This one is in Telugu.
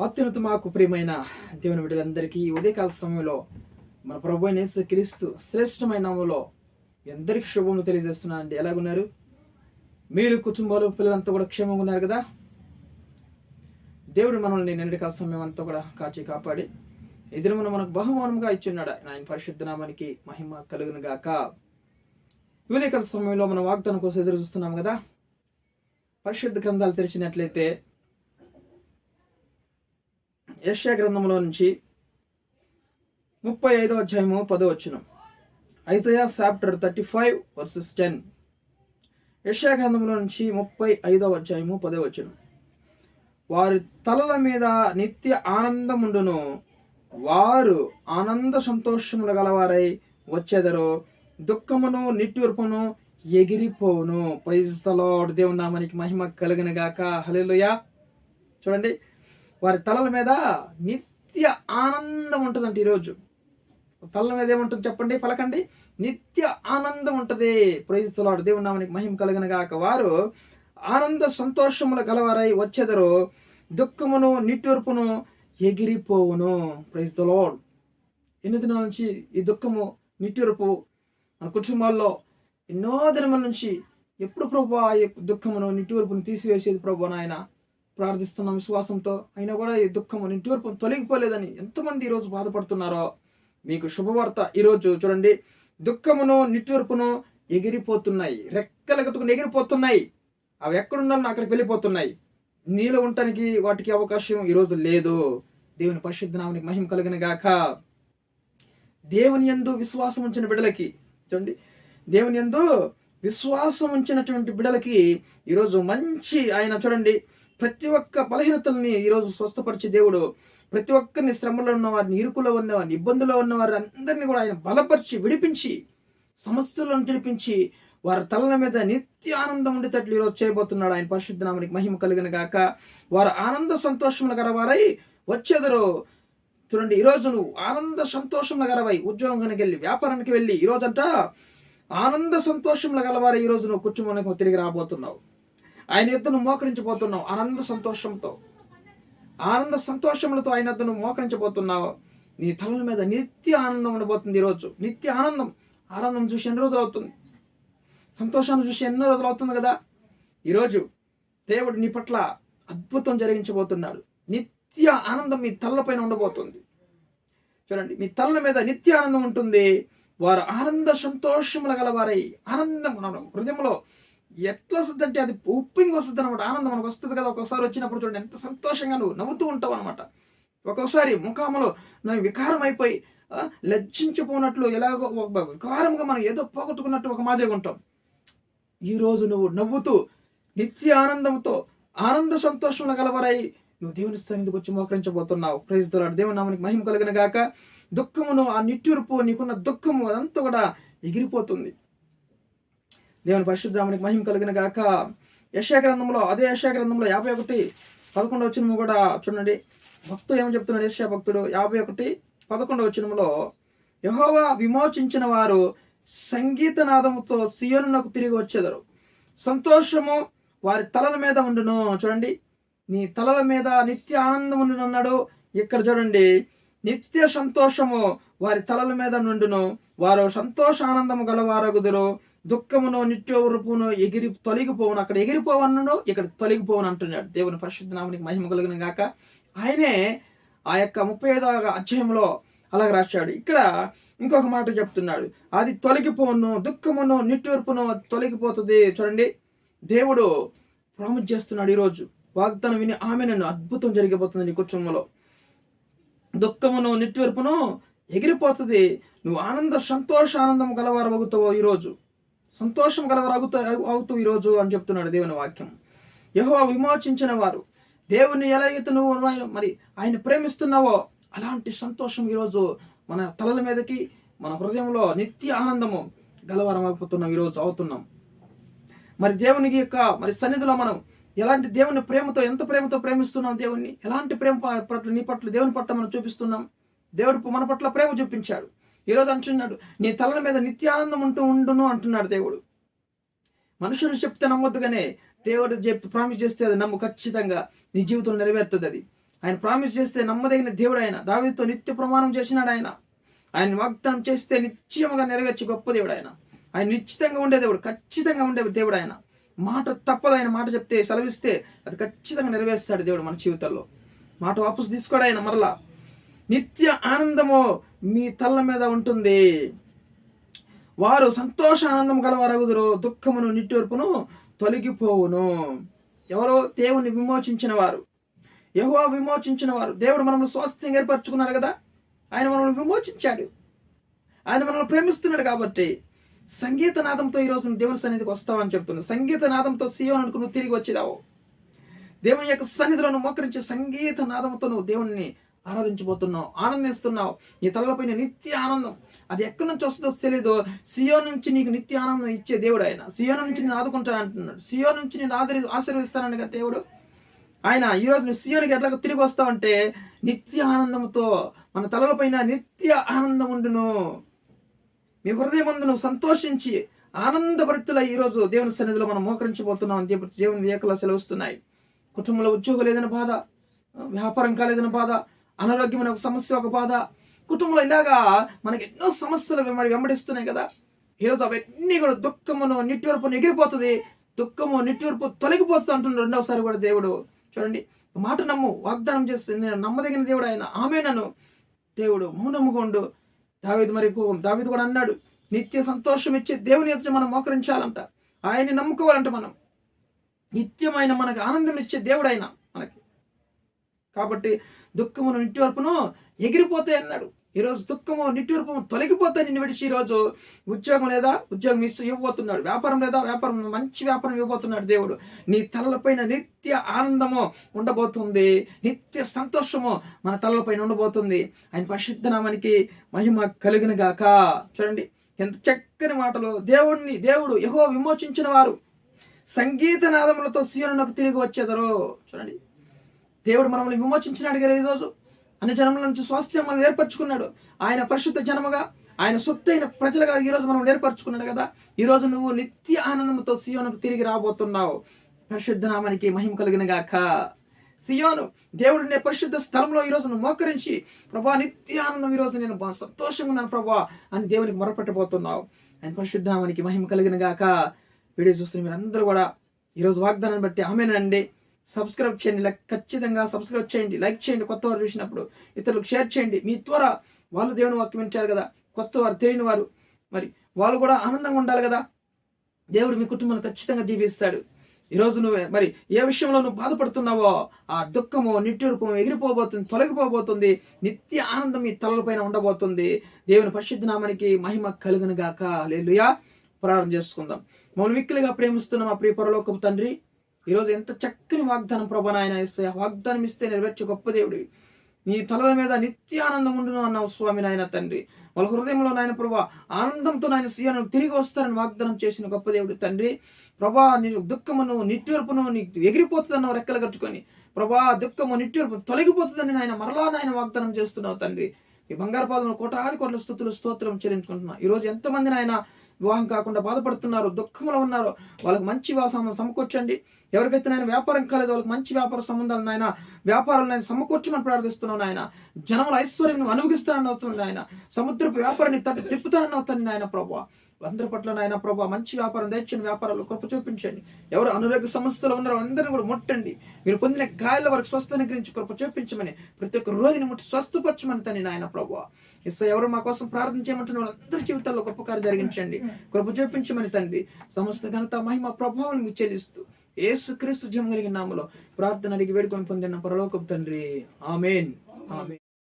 అత్యున్నత మాకు ప్రియమైన దేవుని బిడ్డలందరికీ ఈ ఉదయకాల సమయంలో మన ప్రభు నేసు క్రీస్తు శ్రేష్టమైన ఎందరికి అందరికీ శుభములు తెలియజేస్తున్నా అండి ఎలాగున్నారు? మీరు కుటుంబాలు పిల్లలంతా కూడా క్షేమంగా ఉన్నారు కదా? దేవుడు మనల్ని నిన్నటి కాల సమయం అంతా కూడా కాచి కాపాడి ఎదురుమున మనకు బహుమానంగా ఇచ్చున్నాడు. ఆయన పరిశుద్ధ నామానికి మహిమ కలుగును గాక. ఈ ఉదయకాల సమయంలో మనం వాగ్దానం కోసం ఎదురు చూస్తున్నాం కదా? పరిశుద్ధ గ్రంథాలు తెరిచినట్లయితే యశ్యా గ్రంథంలో నుంచి ముప్పై ఐదో అధ్యాయము పదో వచ్చిన Isaiah chapter thirty five verses ten. యశ్యా గ్రంథంలో నుంచి ముప్పై ఐదో అధ్యాయము పదో వచ్చిన వారి తలల మీద నిత్య ఆనందముండును. వారు ఆనంద సంతోషములు గలవారై వచ్చేదరు దుఃఖమును నిట్టూర్పును ఎగిరిపోను ప్రైజ్ తలో దేవుని మహిమ కలిగిన గాక. హలేలుయా చూడండి వారి తలల మీద నిత్య ఆనందం ఉంటుందంట ఈరోజు. తలల మీద ఏముంటుంది చెప్పండి పలకండి. నిత్య ఆనందం ఉంటుంది. ప్రైజ్లాడు దేవుని నామానికి మహిమ కలిగిన గాక వారు ఆనంద సంతోషములు గలవారై వచ్చెదరు. దుఃఖమును నిట్టూర్పును ఎగిరిపోవును. ప్రైజ్ ద లాడ్ ఎన్ని దినాల నుంచి ఈ దుఃఖము నిట్టూర్పు మన కుటుంబాల్లో ఎన్నో దినముల నుంచి ఎప్పుడు ప్రభు ఆ దుఃఖమును నిట్టూర్పును తీసివేసేది ప్రభు నాయన? ప్రార్థిస్తున్నాం విశ్వాసంతో. అయినా కూడా ఈ దుఃఖము నిట్టూర్పు తొలగిపోలేదని ఎంతమంది ఈరోజు బాధపడుతున్నారో. మీకు శుభవార్త ఈరోజు చూడండి. దుఃఖమును నిట్టూర్పును ఎగిరిపోతున్నాయి. రెక్కలు ఎగిరిపోతున్నాయి. అవి ఎక్కడున్నారో అక్కడికి వెళ్ళిపోతున్నాయి. నీలో ఉండటానికి వాటికి అవకాశం ఈరోజు లేదు. దేవుని పరిశుద్ధ నామానికి మహిమ కలిగిన గాక. దేవుని యందు విశ్వాసం ఉంచిన బిడ్డలకి చూడండి. దేవుని యందు విశ్వాసం ఉంచినటువంటి బిడ్డలకి ఈరోజు మంచి ఆయన చూడండి. ప్రతి ఒక్క బలహీనతల్ని ఈరోజు స్వస్థపరిచే దేవుడు ప్రతి ఒక్కరిని శ్రమలో ఉన్న వారిని ఇరుకులో ఉన్నవారిని ఇబ్బందులో ఉన్నవారిని అందరినీ కూడా ఆయన బలపరిచి విడిపించి సమస్యలను విడిపించి వారి తలల మీద నిత్య ఆనందం ఉండేటట్లు ఈరోజు చేయబోతున్నాడు. ఆయన పరిశుద్ధ నామానికి మహిమ కలిగిన గాక. వారు ఆనంద సంతోషముల గలవారై వచ్చేదరు. చూడండి ఈరోజు నువ్వు ఆనంద సంతోషముల గలవై ఉద్యోగానికి వెళ్ళి వ్యాపారానికి వెళ్ళి ఈరోజంట ఆనంద సంతోషముల గలవారై ఈరోజు నువ్వు కుటుంబానికి తిరిగి రాబోతున్నావు. ఆయన ఎద్దును మోకరించబోతున్నావు ఆనంద సంతోషంతో. ఆనంద సంతోషములతో ఆయన ఎద్దును మోకరించబోతున్నావు. నీ తలల మీద నిత్య ఆనందం ఉండబోతుంది ఈరోజు. నిత్య ఆనందం. ఆనందం చూసి ఎన్ని రోజులు అవుతుంది? సంతోషాన్ని చూసి ఎన్నో రోజులు అవుతుంది కదా? ఈరోజు దేవుడు నీ పట్ల అద్భుతం జరిగించబోతున్నాడు. నిత్య ఆనందం మీ తలపైన ఉండబోతుంది. చూడండి మీ తలల మీద నిత్య ఆనందం ఉంటుంది. వారు ఆనంద సంతోషముల గలవారై ఆనందం హృదయంలో ఎట్లా వస్తుంది అంటే అది ఉప్పింగ్ వస్తుంది అనమాట ఆనందం మనకు వస్తుంది కదా. ఒకసారి వచ్చినప్పుడు చూడండి ఎంత సంతోషంగా నువ్వు నవ్వుతూ ఉంటావు అనమాట ఒక్కొక్కసారి ముఖాములో నువ్వు వికారం అయిపోయి లజ్జించిపోనట్లు ఎలాగో వికారంగా మనం ఏదో పోగొట్టుకున్నట్టు ఒక మాదిరిగా ఉంటాం. ఈ రోజు నువ్వు నవ్వుతూ నిత్య ఆనందంతో ఆనంద సంతోషంలో గలవరై నువ్వు దేవుని స్థానికి వచ్చి మోకరించబోతున్నావు. ప్రైజ్ దొరాడు దేవుని నామనికి మహిమ కలిగిన గాక. దుఃఖమును ఆ నిట్టూర్పు నీకున్న దుఃఖము అదంతా కూడా ఎగిరిపోతుంది. దేవుని పరిశుద్ధామునికి మహిమ కలిగిన గాక. యశా గ్రంథంలో అదే యశా గ్రంథంలో యాభై ఒకటి పదకొండవ వచ్చినము కూడా చూడండి. భక్తుడు ఏమని చెప్తున్నాడు? యశా భక్తుడు యాభై ఒకటి పదకొండవ వచ్చినములో యహోవా విమోచించిన వారు సంగీత నాదముతో సియోనునకు తిరిగి వచ్చేదారు. సంతోషము వారి తలల మీద ఉండును. చూడండి. నీ తలల మీద నిత్య ఆనందం ఉండును అన్నాడు. ఇక్కడ చూడండి. నిత్య సంతోషము వారి తలల మీద నుండును. వారు సంతోష ఆనందము గలవారగుదురు. దుఃఖమును నిత్యోరుపును ఎగిరి తొలగిపోవును. అక్కడ ఎగిరిపోవను ఇక్కడ తొలగిపోవను అంటున్నాడు. దేవుని పరిశుద్ధ నామానికి మహిమ కలిగిన గాక. ఆయనే ఆ యొక్క ముప్పై ఐదవ అధ్యాయంలో అలాగ రాశాడు. ఇక్కడ ఇంకొక మాట చెప్తున్నాడు. అది తొలగిపోను దుఃఖమును నిట్టూర్పును తొలగిపోతుంది చూడండి. దేవుడు ప్రామిస్ చేస్తున్నాడు ఈరోజు. వాగ్దానం విని ఆమె నన్ను అద్భుతం జరిగిపోతుంది నీ కుటుంబంలో. దుఃఖమును నిట్టూర్పును ఎగిరిపోతుంది. నువ్వు ఆనంద సంతోష ఆనందం గలవారవుతావు ఈరోజు. సంతోషం గలవారవుతా అవుతూ ఈరోజు అని చెప్తున్నాడు దేవుని వాక్యం. యహో విమోచించిన వారు దేవుని ఎలాగైతే నువ్వు మరి ఆయన ప్రేమిస్తున్నావో అలాంటి సంతోషం ఈరోజు మన తలల మీదకి మన హృదయంలో నిత్య ఆనందము గలవరమైపోతున్నాం ఈరోజు అవుతున్నాం. మరి దేవునికి యొక్క మరి సన్నిధిలో మనం ఎలాంటి దేవుని ప్రేమతో ఎంత ప్రేమతో ప్రేమిస్తున్నాం దేవుణ్ణి? ఎలాంటి ప్రేమ పట్ల నీ పట్ల దేవుని పట్ల మనం చూపిస్తున్నాం? దేవుడు మన పట్ల ప్రేమ చూపించాడు. ఈరోజు అంటున్నాడు నీ తలల మీద నిత్యానందం ఉంటూ ఉండును అంటున్నాడు దేవుడు. మనుషులు చెప్తే నమ్మొద్దుగానే దేవుడు చెప్పి ప్రామిస్ చేస్తే అది నమ్ము ఖచ్చితంగా నీ జీవితంలో నెరవేరుతుంది అది. ఆయన ప్రామిస్ చేస్తే నమ్మదగిన దేవుడు ఆయన. దావితో నిత్య ప్రమాణం చేసినాడు ఆయన. ఆయన వాగ్దానం చేస్తే నిశ్చయముగా నెరవేర్చి గొప్ప దేవుడు ఆయన. ఆయన నిశ్చితంగా ఉండే దేవుడు ఖచ్చితంగా ఉండే దేవుడు ఆయన. మాట తప్పదు ఆయన మాట చెప్తే సెలవిస్తే అది ఖచ్చితంగా నెరవేరుస్తాడు దేవుడు మన జీవితంలో. మాట వాపసు తీసుకోడు ఆయన మరలా. నిత్య ఆనందము మీ తల్ల మీద ఉంటుంది. వారు సంతోష ఆనందం కలవరగుదురు దుఃఖమును నిట్టూర్పును తొలగిపోవును. ఎవరో దేవుని విమోచించిన వారు యహో విమోచించిన వారు దేవుడు మనల్ని స్వాస్థ్యం ఏర్పరచుకున్నాడు కదా? ఆయన మనల్ని విమోచించాడు. ఆయన మనల్ని ప్రేమిస్తున్నాడు కాబట్టి సంగీత నాదంతో ఈరోజు దేవుని సన్నిధికి వస్తావని చెప్తున్నాడు. సంగీత నాదంతో సీయోన్ అనుకుని నువ్వు తిరిగి వచ్చేదావు. దేవుని యొక్క సన్నిధిలో నువ్వు మోకరించే సంగీత నాదంతో నువ్వు దేవుణ్ణి ఆరాధించబోతున్నావు ఆనందిస్తున్నావు. నీ తలపైన నిత్య ఆనందం అది ఎక్కడి నుంచి వస్తుందో తెలియదు సియో నుంచి నీకు నిత్య ఆనందం ఇచ్చే దేవుడు ఆయన. సియో నుంచి నేను ఆదుకుంటాను అంటున్నాడు. సియో నుంచి నేను ఆదరి ఆశీర్వదిస్తానని కదా దేవుడు? ఆయన ఈరోజు నువ్వు సియోనికి ఎట్లా తిరిగి వస్తావంటే నిత్య ఆనందంతో మన తలలపైన నిత్య ఆనందం ఉండును. మీ హృదయం నువ్వు సంతోషించి ఆనందభరితుల ఈరోజు దేవుని సన్నిధిలో మనం మోకరించబోతున్నాం. అని చెప్పి దేవుని ఏకలా సెలవుస్తున్నాయి. కుటుంబంలో ఉద్యోగం లేదని బాధ వ్యాపారం కాలేదని బాధ అనారోగ్యమైన ఒక సమస్య ఒక బాధ. కుటుంబంలో ఇలాగా మనకి ఎన్నో సమస్యలు మరి వెంబడిస్తున్నాయి కదా. ఈరోజు అవన్నీ కూడా దుఃఖమును నిట్టూర్పు ఎగిరిపోతుంది. దుఃఖము నిట్టూర్పు తొలగిపోతుంది అంటున్నాడు రెండవసారి కూడా దేవుడు. చూడండి మాట నమ్ము వాగ్దానం చేస్తే నేను నమ్మదగిన దేవుడు ఆయన. ఆమె నన్ను దేవుడు మూనమ్ముకోండు దావిది మరి దావిది కూడా అన్నాడు నిత్య సంతోషం ఇచ్చే దేవుని ఎదుట మనం మోకరించాలంట. ఆయన్ని నమ్ముకోవాలంట మనం. నిత్యమైన మనకు ఆనందం ఇచ్చే దేవుడు ఆయన. కాబట్టి దుఃఖమును నిట్టూర్పును ఎగిరిపోతాయి అన్నాడు. ఈరోజు దుఃఖము నిట్టూర్పము తొలగిపోతాయి నిన్ను విడిచి ఈరోజు ఉద్యోగం లేదా? ఉద్యోగం ఇస్తూ ఇవ్వబోతున్నాడు. వ్యాపారం లేదా? వ్యాపారం మంచి వ్యాపారం ఇవ్వబోతున్నాడు దేవుడు. నీ తలలపైన నిత్య ఆనందము ఉండబోతుంది. నిత్య సంతోషము మన తలలపైన ఉండబోతుంది. ఆయన పరిశుద్ధ నామానికి మహిమ కలిగిన గాక. చూడండి ఎంత చక్కని మాటలు దేవుడిని దేవుడు యహో విమోచించిన వారు సంగీత నాదములతో సీనునకు తిరిగి వచ్చేదరు. చూడండి దేవుడు మనల్ని విమోచించినాడు కదా ఈరోజు అన్ని జనముల నుంచి స్వాస్థ్యం మనం ఏర్పరచుకున్నాడు. ఆయన పరిశుద్ధ జనముగా ఆయన సొత్తైన ప్రజలుగా ఈరోజు మనం ఏర్పరచుకున్నాడు కదా. ఈరోజు నువ్వు నిత్య ఆనందంతో సియోనుకు తిరిగి రాబోతున్నావు. పరిశుద్ధ నామానికి మహిమ కలిగిన గాక. సియోను దేవుడు పరిశుద్ధ స్థలంలో ఈరోజు నువ్వు మోకరించి ప్రభా నిత్య ఆనందం ఈరోజు నేను సంతోషంగా ఉన్నాను ప్రభా అని దేవునికి మొరపెట్టబోతున్నావు. ఆయన పరిశుద్ధ నామానికి మహిమ కలిగిన గాక. వీడియో చూస్తున్న మీరు అందరూ కూడా ఈరోజు వాగ్దానాన్ని బట్టి ఆమెనండి. సబ్స్క్రైబ్ చేయండి లైక్ ఖచ్చితంగా సబ్స్క్రైబ్ చేయండి లైక్ చేయండి కొత్త వారు చూసినప్పుడు ఇతరులకు షేర్ చేయండి. మీ ద్వారా వాళ్ళు దేవుని వాక్యం వింటారు కదా కొత్త వారు తెలియని వారు మరి వాళ్ళు కూడా ఆనందంగా ఉండాలి కదా. దేవుడు మీ కుటుంబాన్ని ఖచ్చితంగా దీవిస్తాడు. ఈరోజు నువ్వు మరి ఏ విషయంలో నువ్వు బాధపడుతున్నావో ఆ దుఃఖము నిట్టూర్పము ఎగిరిపోబోతుంది తొలగిపోబోతుంది నిత్య ఆనందం మీ తలలపైన ఉండబోతుంది. దేవుని పరిశుద్ధ నామానికి మహిమ కలుగును గాక. లేలుయా ప్రారంభం చేసుకుందాం. మమ్మల్ని మిక్కిలిగా ప్రేమిస్తున్న మా ప్రియ పరలోకపు తండ్రి ఈరోజు ఎంత చక్కని వాగ్దానం ప్రభా నాయన ఇస్తే వాగ్దానం ఇస్తే నెరవేర్చే గొప్ప దేవుడివి నీ తలల మీద నిత్యానందం ఉండును అన్నావు స్వామి నాయన తండ్రి. వాళ్ళ హృదయంలో నాయన ప్రభా ఆనందంతో నాయన సీయను తిరిగి వస్తారని వాగ్దానం చేసిన గొప్ప దేవుడు తండ్రి. ప్రభా నీ దుఃఖమును నిట్టూర్పును నీకు ఎగిరిపోతుందన్నావు రెక్కలు కట్టుకొని. ప్రభా దుఃఖము నిట్టూర్పు తొలగిపోతుందని నాయన మరలా నాయన వాగ్దానం చేస్తున్నావు తండ్రి. ఈ బంగారు పాదములు కోటాది కోట్ల స్థుతులు స్తోత్రం చెల్లించుకుంటున్నా. ఈరోజు ఎంతమంది నాయన వివాహం కాకుండా బాధపడుతున్నారు దుఃఖంలో ఉన్నారు. వాళ్ళకి మంచి సంబంధం సమకూర్చండి. ఎవరికైతే నేను వ్యాపారం కాలేదు వాళ్ళకి మంచి వ్యాపార సంబంధాలు నాయన వ్యాపారాలు నేను సమకూర్చమని ప్రార్థిస్తున్నాను ఆయన జనముల ఐశ్వర్యం అనుభవిస్తానని అవుతుంది ఆయన సముద్రపు వ్యాపారాన్ని తట్టు తిప్పుతానని అవుతుంది ఆయన ప్రభావ అందరి పట్ల నాయన ప్రభా మంచి వ్యాపారం తెచ్చని వ్యాపారాలు కృప చూపించండి. ఎవరు అనారోగ్య సమస్యలు ఉన్నారో అందరిని కూడా ముట్టండి. మీరు పొందిన గాయాల వరకు స్వస్థని గురించి కృప చూపించమని ప్రతి ఒక్క రోజుని ముట్టి స్వస్థపరచమని తని నాయన ప్రభా. ఇస్తా ఎవరు మా కోసం ప్రార్థన చేయమంటున్న వాళ్ళందరి జీవితాల్లో గొప్ప కార్యం జరిగించండి. కృప చూపించమని తండ్రి సమస్త ఘనత మహిమ ప్రభావం మీకు చెల్లిస్తూ ఏసు క్రీస్తు జీవం కలిగిన నామలో ప్రార్థన అడిగి వేడుకొని పొందిన పరలోకం తండ్రి. ఆమెన్. ఆమెన్.